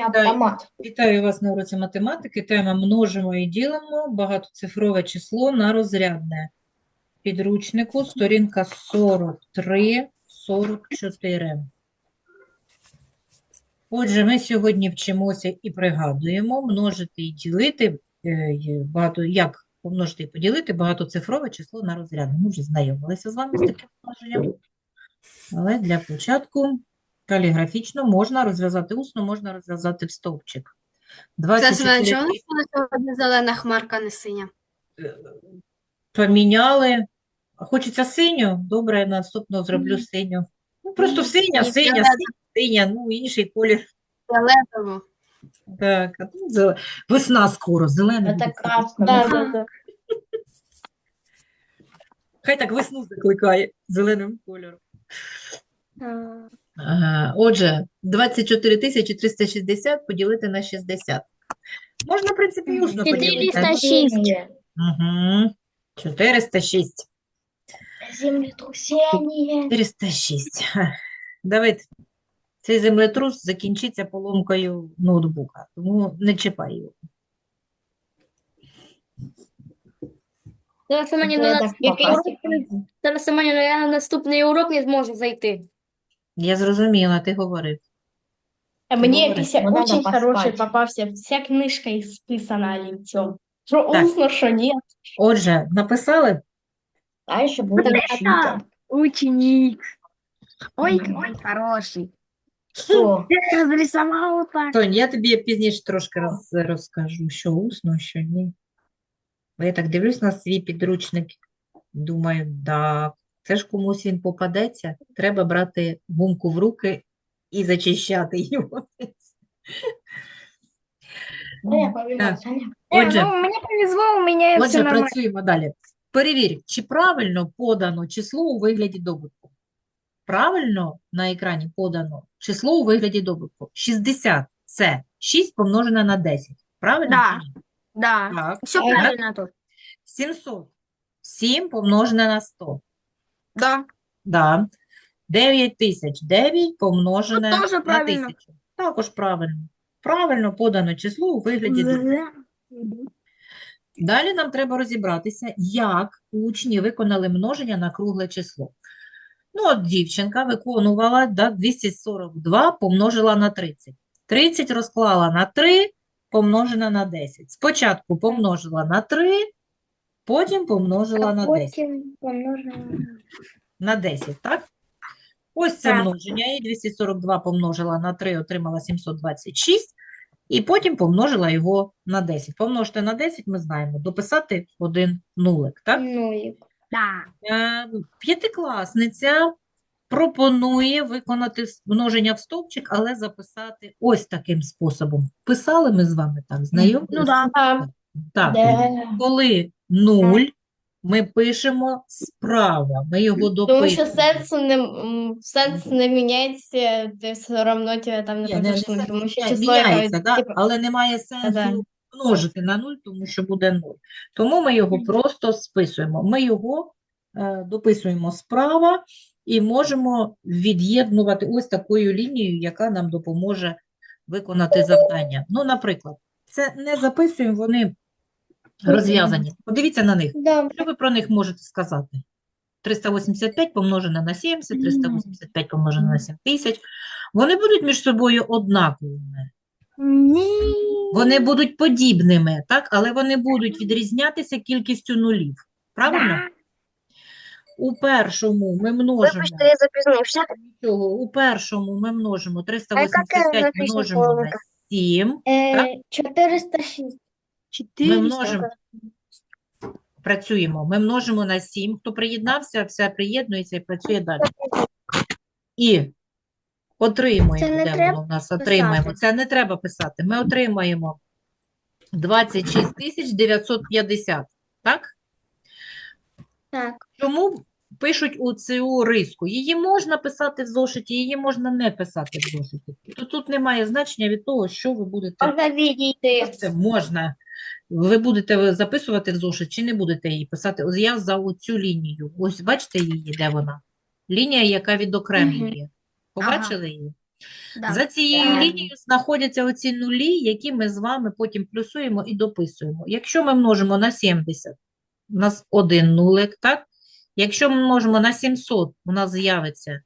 автомат. Вітаю вас на уроці математики. Тема множимо і ділимо багатоцифрове число на розрядне. Підручнику сторінка 43-44. Отже, ми сьогодні вчимося і пригадуємо множити і ділити, е, багато, як помножити і поділити багатоцифрове число на розрядне. Ми вже знайомилися з вами з таким множенням. Але для початку каліграфічно можна розв'язати усно, можна розв'язати в стовпчик. Це 24 чого у сьогодні зелена хмарка, не синя? поміняли. А Хочеться синю? Добре, наступного зроблю синю. Ну, просто синя, Ні, синя, фіолетова. синя, ну, інший колір. Фіолетову. Так, а тут зеле- весна скоро, Это красно. Да, да, да. Хай так весну закликає зеленим кольором. Отже, 24 тисячі 360 поділити на 60. Можна, в принципі, і поділити. 406. Угу. 406. Землетрясение. 406. Давид, цей землетрус закінчиться поломкою ноутбука, тому не чіпай його. Зараз мені на я нас- так який попасти. урок? Зараз мені я на наступний урок не зможу зайти. Я зрозуміла, ти говорив. А мне Говори. пися Ну, надо очень хороший попался. Вся книжка исписана лицом. Что Так. устно, что нет. Отже, написали? А еще будет учитель. Ученик. Ой, ой, хороший. Что? Я разрисовал так. Тонь, я тобі пізніше трошки роз, розкажу, що усно, що ні. Бо я так дивлюсь на свій підручник, думаю, да, це ж комусь він попадеться, треба брати гумку в руки і зачищати його. Да, Так. Отже, ну, мені повезло, у мене все Отже, нормально. працюємо далі. Перевір, чи правильно подано число у вигляді добутку. Правильно на екрані подано число у вигляді добутку. 60 – це 6 помножене на 10. Правильно Да. Да. Так. Все правильно тут. 700 – 7 помножене на 100. Да. Да. 9000 – 9 помножене Ну, теж на правильно. 1000. Також правильно. Правильно подано число у вигляді. Далі нам треба розібратися, як учні виконали множення на кругле число. Ну, от дівчинка виконувала, да, 242 помножила на 30. 30 розклала на 3, помножена на 10. Спочатку помножила на 3, потім помножила на 10. На 10, так? Ось це Так. множення. І 242 помножила на 3, отримала 726. І потім помножила його на 10. Помножити на 10, ми знаємо, дописати один нулик, так? Да. Е, П'ятикласниця пропонує виконати с- множення в стовпчик, але записати ось таким способом. Писали ми з вами так, знайомі? Ну да. Так, Да. коли 0, ми пишемо справа, ми його Потому что дописуємо. сенс не, м, сенс не меняется, ты все равно тебе там Ні, не, не напишешь, сенс потому что міня- число міняється, да? типа, але немає да. сенсу множити на 0, тому що буде 0. Тому ми його просто списуємо. Ми його е, дописуємо справа і можемо від'єднувати ось такою лінією, яка нам допоможе виконати завдання. Ну, наприклад, це не записуємо, вони розв'язані. Подивіться на них. Да. Що ви про них можете сказати? 385 помножене на 70, 385 помножене на 7000. Вони будуть між собою однаковими. Ні. Вони будуть подібними, так? Але вони будуть відрізнятися кількістю нулів. Правильно? Да. У першому ми множимо я запізнився. цього, у першому ми множимо 385 графічна множимо на формула? 7. Э, 406. Ми множимо, працюємо. Ми множимо на 7. Хто приєднався, все приєднується і працює далі. І отримуємо, Це не де треба воно в нас отримаємо. писати. Це не треба писати. Ми отримаємо 26 тисяч 950. Так? Так. Чому пишуть у цю риску? Її можна писати в зошиті, її можна не писати в зошиті. То тут немає значення від того, що ви будете Можна відійти. це можна. Ви будете записувати в зошит чи не будете її писати? Ось я за оцю лінію. Ось бачите її, де вона? Лінія, яка відокремлює. Побачили її? Да. За цією Так. лінією знаходяться оці нулі, які ми з вами потім плюсуємо і дописуємо. Якщо ми множимо на 70, у нас один нулик, так? Якщо ми множимо на 700, у нас з'явиться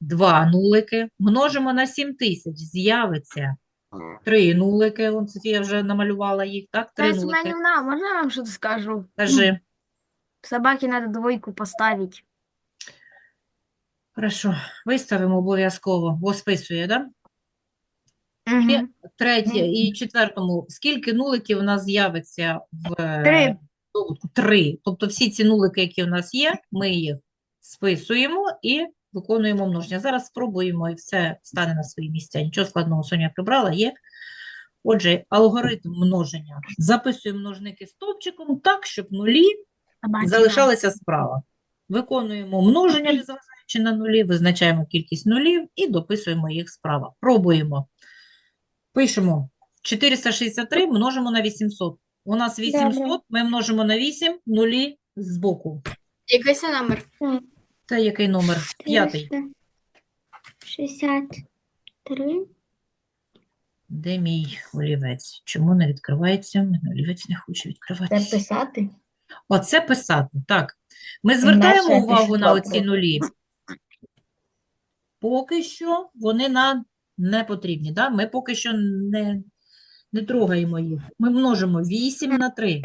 два нулики. Множимо на 7000, з'явиться три нулики. Вон Софія вже намалювала їх, так? Три Раиса нулики. Семеновна, можно я вам что-то скажу? Кажи. Собаке надо двойку поставить. Хорошо, виставимо обов'язково, бо списує, да? Мгм. Третє і четвертому. Скільки нуликів у нас з'явиться в е, Три. Три. Тобто всі ці нулики, які у нас є, ми їх списуємо і виконуємо множення. Зараз спробуємо і все стане на свої місця. Нічого складного Соня прибрала, є. Отже, алгоритм множення. Записуємо множники стовпчиком так, щоб нулі залишалися справа. Виконуємо множення, незважаючи на нулі, визначаємо кількість нулів і дописуємо їх справа. Пробуємо. Пишемо 463 множимо на 800. У нас 800, ми множимо на 8, нулі збоку. Який це номер? Це який номер? П'ятий. 63. Де мій олівець? Чому не відкривається? Мене олівець не хоче Це писати? Оце писати, так. Ми звертаємо Інакше увагу на оці нулі. Поки що вони нам не потрібні, да? Ми поки що не, не трогаємо їх. Ми множимо 8 на 3.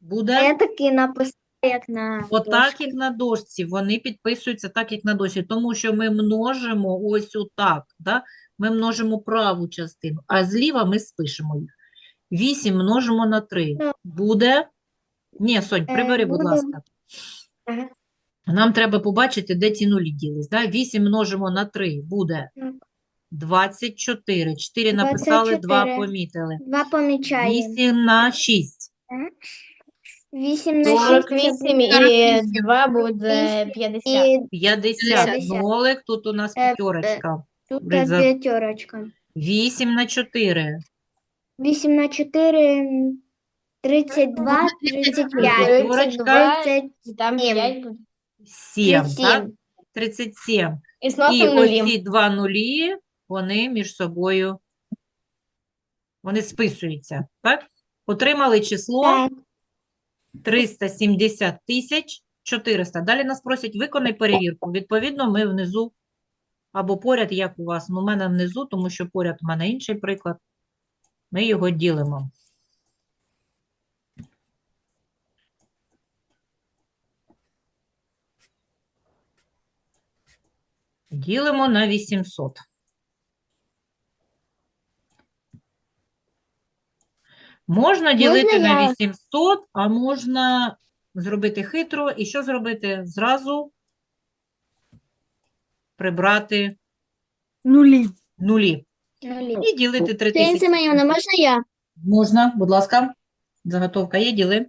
Буде Я таки написала, як на отак, як на дошці. Вони підписуються так, як на дошці, тому що ми множимо ось отак, да? Ми множимо праву частину, а зліва ми спишемо їх. 8 множимо на 3. Ну. Буде... Ні, Сонь, прибери, будь ласка. Нам треба побачити, де ці нулі ділись. Да? 8 множимо на 3 буде 24. 4 написали, 2 помітили. Два помічаємо. 8 на 6. 8 на 6 48 і 2 буде 50. 50. 50. Нолик, тут у нас Е, п'ятерочка. тут Риза- п'ятерочка. 8 на 4. 8 на 4 32, 35. П'ятерочка. 30, І там Сім. 5 буде. 7, так? 37. 37. І І нулі. ось ці два нулі, вони між собою, вони списуються, так? Отримали число Так. 370 тисяч 400. Далі нас просять, виконай перевірку. Відповідно, ми внизу або поряд, як у вас. Ну, у мене внизу, тому що поряд у мене інший приклад. Ми його ділимо. Ділимо на 800. Можна ділити на я? 800, а можна зробити хитро. І що зробити? Зразу прибрати Нулі. нулі. Нулі. І ділити Сергій 3000. Майона, можна я? Можна, будь ласка. Заготовка є, діли.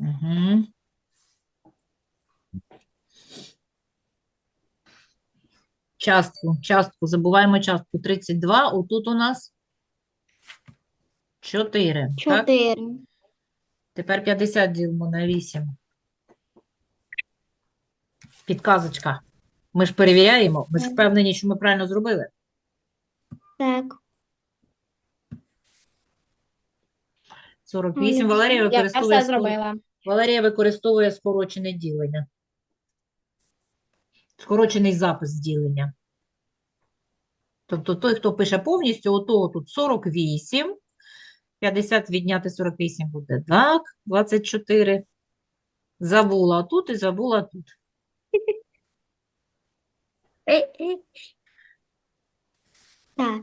Угу. Частку, частку, забуваємо частку 32, отут у нас 4, так? 4. Тепер 50 ділимо на 8. Підказочка. Ми ж перевіряємо, ми ж впевнені, що ми правильно зробили. Так. 48. Валерія Я використовує, все зробила. Валерія використовує скорочене ділення. Скорочений запис ділення. Тобто той, хто пише повністю, ото тут 48. 50 відняти 48 буде так, 24. Забула тут і забула тут. Так.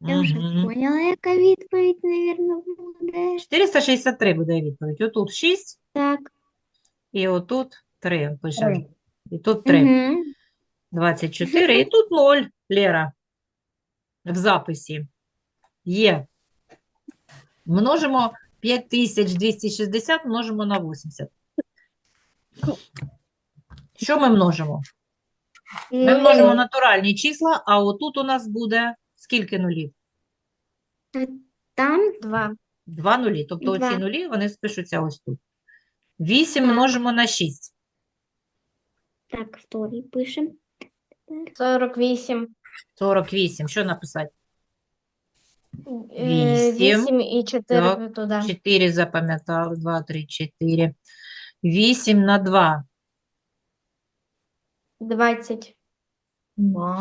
Я вже Мгм. поняла, яка відповідь, навірно, буде. 463 буде відповідь. Отут 6 Так. і отут 3 пише. Три. І тут 3. Угу. 24 і тут 0, Лера. В записі. Є. Множимо 5260, множимо на 80. Що ми множимо? Ми множимо натуральні числа, а отут у нас буде скільки нулів? Там Два. Два нулі. Тобто Два. оці нулі, вони спишуться ось тут. 8 Так. множимо на 6. так, вторий пишемо. Сорок вісім. 48. Що написати? Е, Вісім. Вісім і чотири Так. туди. 4 запам'ятали. 2, 3, 4. 8 на 2. Двадцять.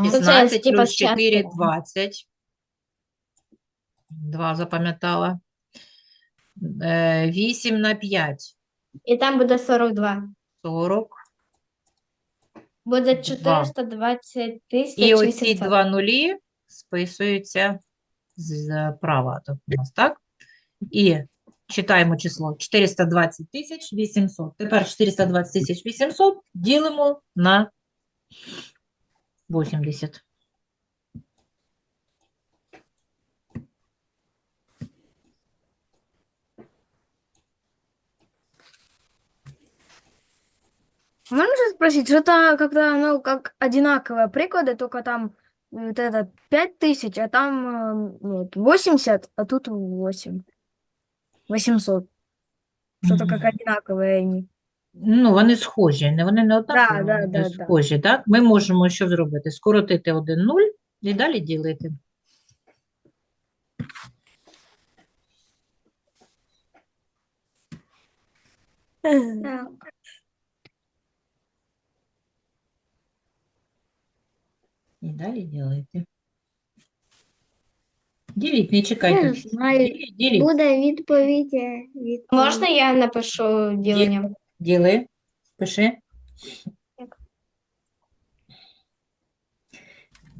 16 типа, плюс з 4 часткою. 20. 2 запам'ятала. Е, 8 на 5 І там буде сорок два. 40. Буде 420 тисяч І оці 800. два нулі списуються справа тут у нас, так? І читаємо число 420 тисяч 800. Тепер 420 тисяч 800 ділимо на 80. Можно же спросить, что-то когда, ну, как одинаковые приклады, только там вот это 5000, а там э, вот, 80, а тут 8. 800. Что-то как Мгм. одинаковые они. Ну, вони схожі, не вони не однакові, да, вони да, да. схожі, так? Ми можемо що зробити? Скоротити один нуль і далі ділити. Так. І далі ділити. Діліть, не чекайте. Я знаю. Діліть, діліть. Буде відповідь. відповідь. Можна я напишу ділення? Діли, пиши. Так.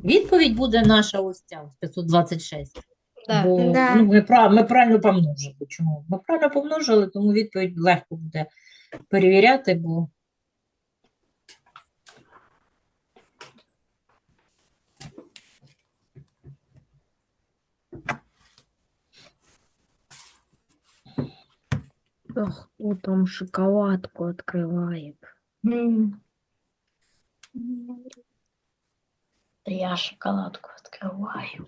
Відповідь буде наша ось ця, ось 526. Да. Бо Да. ну, ми, прав, ми правильно помножили. Чому? Ми правильно помножили, тому відповідь легко буде перевіряти, бо Ох, кто там шоколадку открывает? Я шоколадку открываю.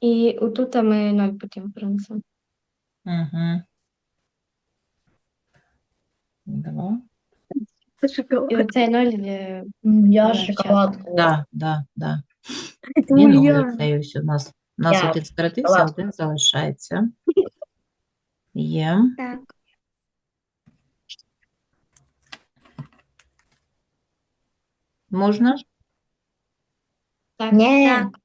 І отут ми ноль потім принесемо. Угу. Два. Шоколад. І оцей ноль е, Я Да, шоколадку. Да, да, да. Это І нуль моя. оцей ось у нас. У нас Я один скоротився, шоколадку. один залишається. Є. Так. Можна? так. Ні. Так.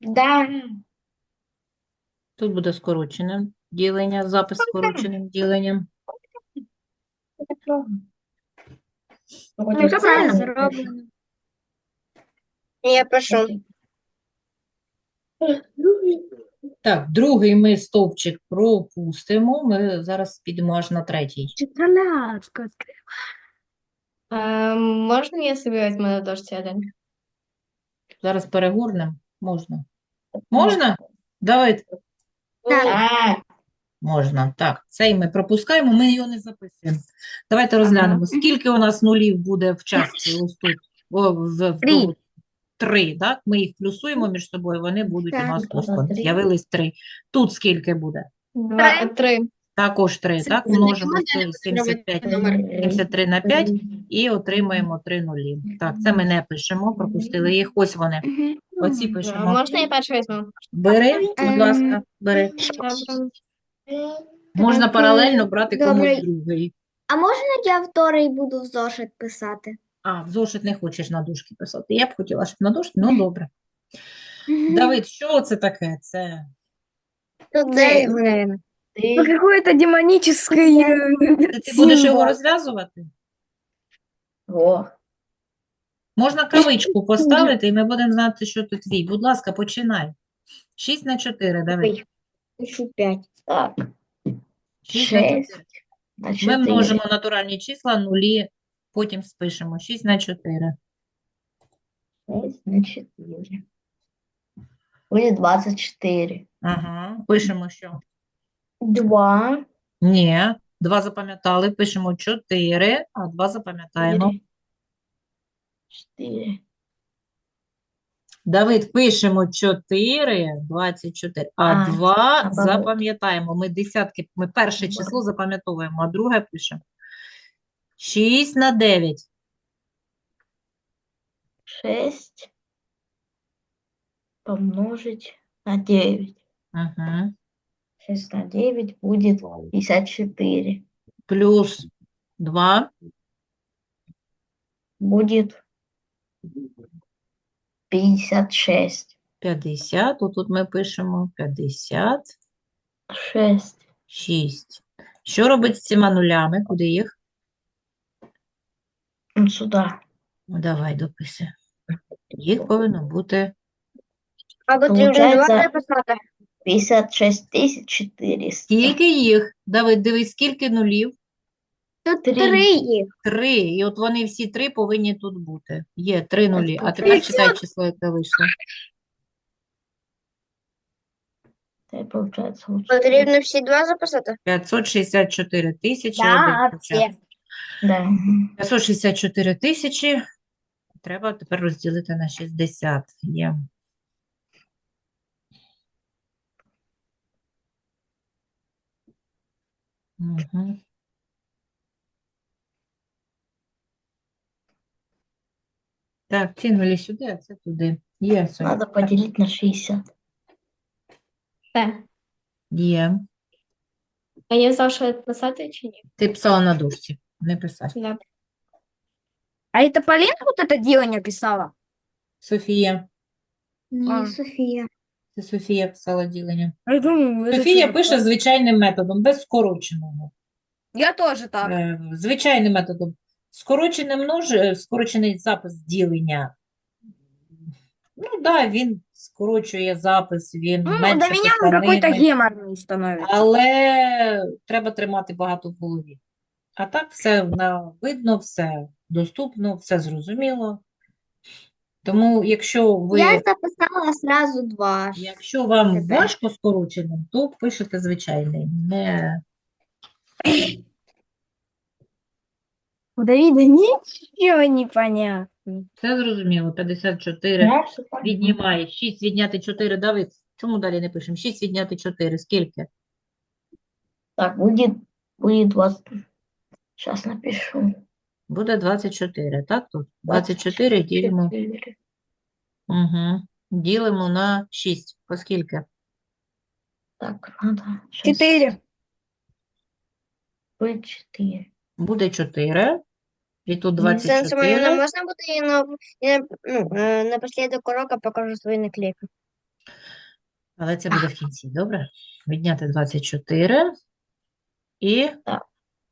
Да. Тут буде скороченим ділення, запис скороченим діленням. Ну, Це правильно зроблено. Я пишу. Так, другий ми стовпчик пропустимо. Ми зараз підемо аж на третій. Шоколадку открываю. Е, можна я собі візьму на дошці один? Зараз перегорнемо. Можна? Можна? Давайте. Так. Можна. Так, цей ми пропускаємо, ми його не записуємо. Давайте розглянемо, скільки у нас нулів буде в частці ось тут. О, в, в Три. Три, так? Ми їх плюсуємо між собою, вони будуть у нас тут. З'явились три. Тут скільки буде? Два, три. Також 3, так? Множимо 75, 73 на 5 і отримаємо 3 нулі. Так, це ми не пишемо, пропустили їх. Ось вони. Оці Е, пишемо. Можна я першу візьму? Бери, будь Ем, ласка, бери. Можна паралельно брати комусь добре. другий. А можна я вторий буду в зошит писати? А, в зошит не хочеш на дошки писати. Я б хотіла, щоб на дошки, ну добре. Давид, що це таке? Це Це, це наверно. Ну, Какое-то демоническое. Ти, ти будеш його розв'язувати? О, Можна кавичку поставити, і ми будемо знати, що тут твій. Будь ласка, починай. 6 на 4, Давид. пишу 5. так. 6 на 4. Шесть на Ми чотири. множимо натуральні числа, нулі, потім спишемо. 6 на 4. Шесть на четыре. Будет двадцать четыре. Ага. Пишемо що? Два. Ні. 2 запам'ятали, пишемо 4, а 2 запам'ятаємо. Четыре. Давид, пишемо 4, 24, а А, 2 наоборот. запам'ятаємо. Ми десятки, ми перше число запам'ятовуємо, а друге пишемо. 6 на 9. 6 помножить на 9. Угу. 6 на 9 будет 54. Плюс 2. Будет 56. 50. Отут ми пишемо 56. 6. Що робить з цими нулями? Куди їх? Сюда. Ну, давай, дописуй. Їх повинно бути А вот Получается- написати. 56 тысяч 400. Скільки їх? Давид, дивись, скільки нулів? Тут Три. три їх. Три. І от вони всі три повинні тут бути. Є три нулі. А тепер читай число, яке вийшло. Потрібно всі два записати? 564 тисячі. Да, один початок. Да. мгм. 564 тисячі. Треба тепер розділити на 60. Є. Угу. Так, ці нулі сюди, а це туди. Є, Соня. Надо поделить на 60. Так. Є. А я зошит писати чи ні? Ти писала на дошці, не писати. Да. А это Полина вот это делание писала? Софія. Ні, А. Софія. Це Софія писала ділення. Я думаю, это Софія что пише такое? звичайним методом, без скороченого. Я тоже так. Е, Звичайним методом. Скорочений множ... е, скорочений запис ділення. Ну, да, він скорочує запис, він Ну, менше до меня он какой-то писанини, геморный становится. але треба тримати багато в голові. А так все на- видно, все доступно, все зрозуміло. Тому, якщо ви, Я записала сразу два. якщо вам Тебе. важко скороченим, то пишете звичайний. Не... У Давида ничего не понятно. Все зрозуміло. 54 Ну, всё понятно. віднімає. 6 відняти 4. Давид, чому далі не пишемо? 6 відняти 4. Скільки? Так, будет, будет 20. Сейчас напишу. Буде 24, так тут? 24 ділимо. Угу. Ділимо на 6. Поскільки? Так, надо. щас Четыре. Будет 4. Буде 4. І тут Ну, Сенсу 24. не можна буде і на, на, ну, е, урока покажу свої наклейки. Але це буде в кінці, добре? Відняти 24. І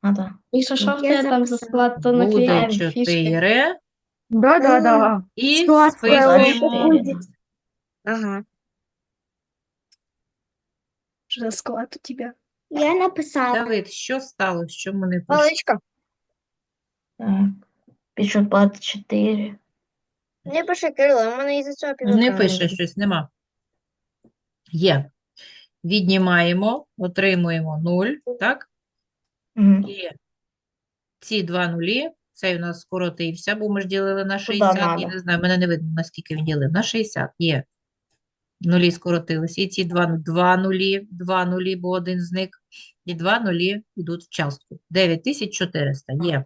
Надо. І що, що Я тебе там за записала. склад, то буде наклеїмо фішки. 4. Да-да-да. І Склад списуємо. буде. Ага. Что за склад у тебя? Я написала. Давид, що сталося? Що ми не пишемо? Паличка. Так. Пишу 24. Не пиши, Кирило, у мене із-за цього Не пише щось, нема. Є. Віднімаємо, отримуємо 0, так? Мгм. І ці два нулі, цей у нас скоротився, бо ми ж ділили на 60, і надо. не знаю, мене не видно, наскільки він ділив. На 60 є. Нулі скоротилися. І ці два, два нулі, два нулі, бо один зник, і два нулі йдуть в частку. 9400 є.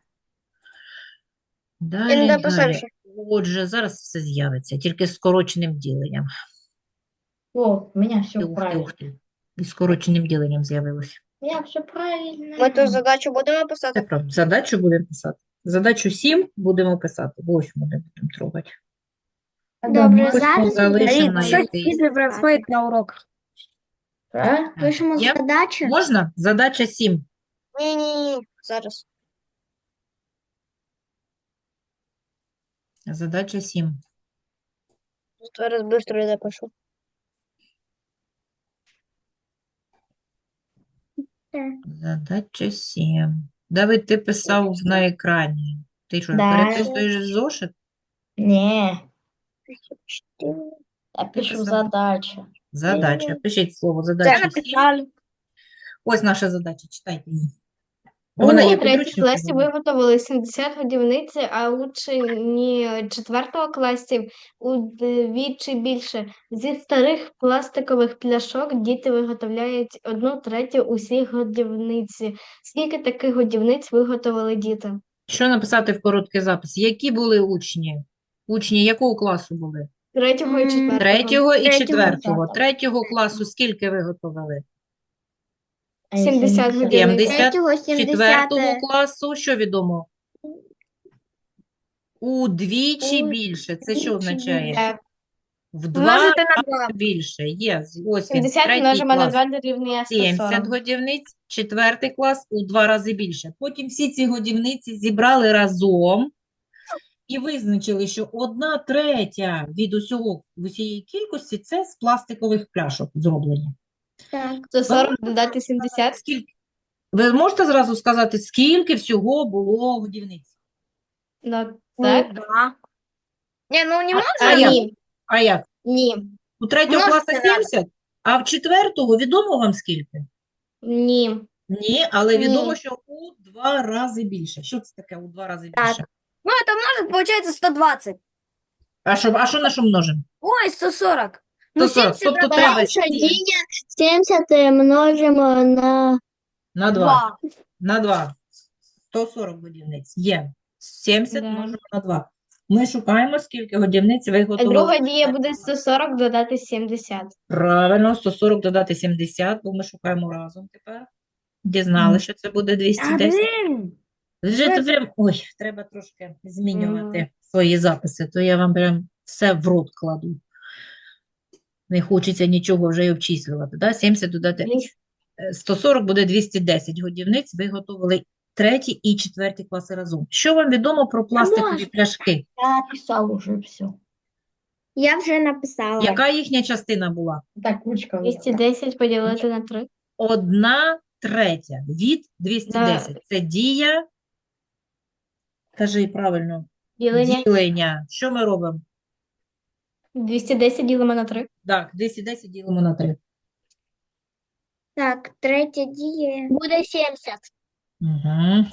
Далі, далі. Отже, зараз все з'явиться, тільки з скороченим діленням. О, у меня все Ух ти, правильно. ух ти. І скороченим діленням з'явилося. Все правильно. Ми ту задачу будемо Це писати. правда. Задачу будемо писати. Задачу 7 будемо писати, восьму не будемо трогати. Добре, зараз залишимо происходит на уроках? А? пишемо Є? задачу. Можна? Задача 7. Ні-ні-ні, зараз. Задача 7. Зараз я запишу. Задача 7. Давид, ти писав на екрані. Ти що, Да. переписуєш зошит? Не, я пишу задача. Задача. Пишіть слово задача 7. Ось наша задача. Читайте її. Вона У є третій класі виготовили 70 годівниць, а учні четвертого класі удвічі більше. Зі старих пластикових пляшок діти виготовляють одну третю усіх годівниць. Скільки таких годівниць виготовили діти? Що написати в короткий запис? Які були учні? Учні якого класу були? Третього і четвертого. Третього і четвертого. Третього класу скільки виготовили? А 70 годівниць. 70. Третього, 70. Четвертого класу, що відомо? Удвічі більше. Це що означає? В два Множити на два. рази більше. Є. Ось він, 70 третій множимо на клас. 2 дорівнює 70 140. годівниць, четвертий клас у два рази більше. Потім всі ці годівниці зібрали разом і визначили, що одна третя від усього, усієї кількості це з пластикових пляшок зроблені. Так. 140 додати 70. Скільки? Ви можете зразу сказати, скільки всього було годівниць? Ну, Ну, так. да. Не, ну не А можно. як? Ні. А як? Ні. У третього Множити класу надо. 70, а в четвертого відомо вам скільки? Ні. Ні, але Ні. відомо, що у два рази більше. Що це таке у два рази Так. більше? Ну, это множит, получается 120. А що, а що на що множимо? Ой, 140. Ну, 140. 70 Тобто треба дія 70 множимо на на 2. 2. На 2. 140 годівниць. Є. 70 Да. множимо на 2. Ми шукаємо, скільки годівниць виготовили. друга дія буде 140 додати 70. Правильно, 140 додати 70, бо ми шукаємо разом тепер. Дізнали, що це буде 210. Вже то ой, треба трошки змінювати свої записи, то я вам прям все в рот кладу. Не хочеться нічого вже й обчислювати. Да? 70 додати е, 140 буде 210 годівниць. Виготовили третій і четвертий класи разом. Що вам відомо про пластикові пляшки? Я написал уже все. я вже написала. Яка їхня частина була? Так, меня. 210 поділити на 3. Одна третя від 210. Це дія, кажи правильно, Ділення. ділення. Що ми робимо? 210 ділимо на 3. Так, 210 ділимо на 3. Так, третя дія. Буде 70. Угу.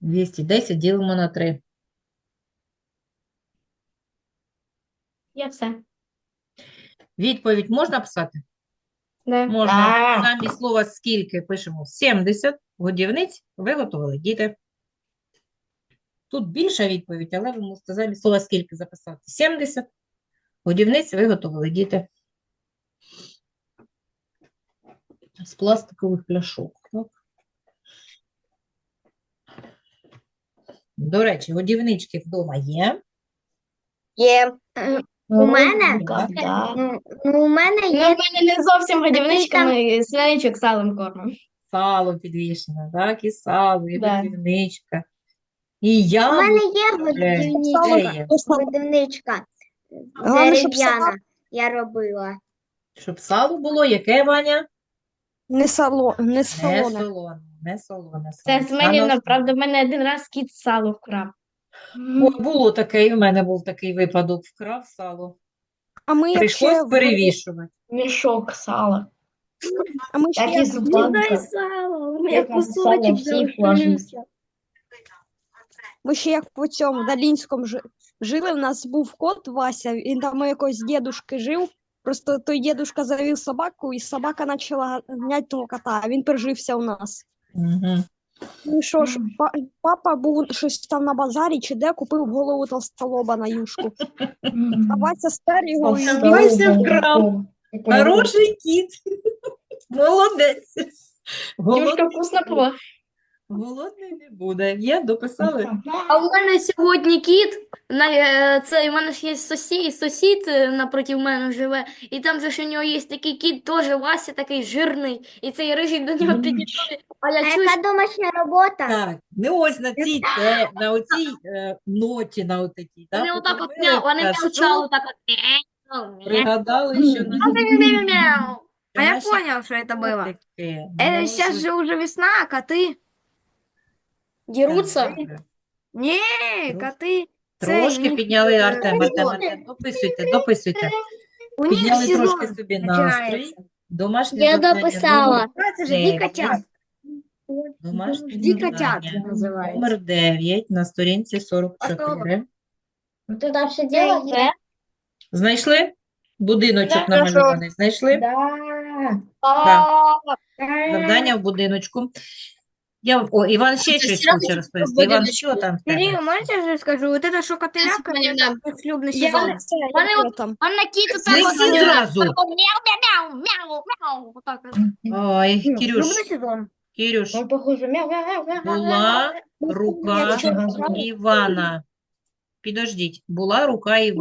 210 ділимо на 3. Я все. Відповідь можна писати? Да. Можна. Замість слова скільки пишемо 70 годівниць виготовили діти. Тут більша відповідь, але ви можете замість слова скільки записати. 70 годівниць виготовили діти. З пластикових пляшок. Так. До речі, годівнички вдома є. Є. У мене? Ну, у мене Ну, є мене не зовсім годівничками, свиничок салом кормом. Сало підвішене, так, і сало, і Да. годівничка. І У мене є годівничка, годівничка дерев'яна. Я робила. Щоб сало було, яке, Ваня? Не сало, не Не солоне, не солоне Це. Семенівна, Сало- правда, в мене один раз кіт сало вкрав. Ой, було таке, і в мене був такий випадок. Вкрав сало. А ми Прийшлось перевішувати. Мешок сала. А ми Так і зубанка. сало, у Я сало всі положив. Ми ще як по цьому в Долінському жили, у нас був кот Вася, він там у якогось дідушки жив. Просто той дідушка завів собаку, і собака почала ганяти того кота, а він прижився у нас. Угу. Ну що ж, па- папа був щось там на базарі чи де купив голову толстолоба на юшку. А Вася стер його і Вася вкрав. Хороший кіт. Молодець. Юшка вкусно була. голодний не буде. Є, дописали? А у мене сьогодні кіт, на, е, це, у мене ж є сусід, сусід е, напроти мене живе, і там же ж у нього є такий кіт, теж Вася такий жирний, і цей рижий до нього підійшов, а А я чую, яка домашня робота? Так, не ось на цій, те, на оцій е, ноті, на отакій. вони так, отак от подивилися, мяу, вони що мовчали так от. «Мяу, мяу». Пригадали, що на Мяу. А я наші понял, что это было. котики Э, сейчас можуть же уже весна, а коты... Дерутся. добре. Не, Трошки- коты... Трошки них, підняли е, Артем, Артем. Артем, дописуйте, дописуйте. У них Підняли сезон трошки собі настрій. начинается. Домашнє Я завдання дописала. номер це ж дикотят. Домашнє Дикотят завдання називається. номер 9 на сторінці 44. Ну там все делаешь? Знайшли? Будиночок намальований. Знайшли? Да. Завдання в будиночку. Я, о, Іван ще щось хоче розповісти. Іван, що там в Сергій, тебе? можете я ж скажу, вот это що котеляка, Степанівна, це шлюбний я- сезон. Мене от Анна кіт отак от Знайшли зразу. мяу, мяу, мяу, мяу, отак от. Ой, Ну, Кирюш, Шлюбний сезон. Кирюш, Он похоже. Мяу, мяу, мяу, мяу, мяу, була мяу. рука Нічого собі. Івана. Підождіть, була рука Івана.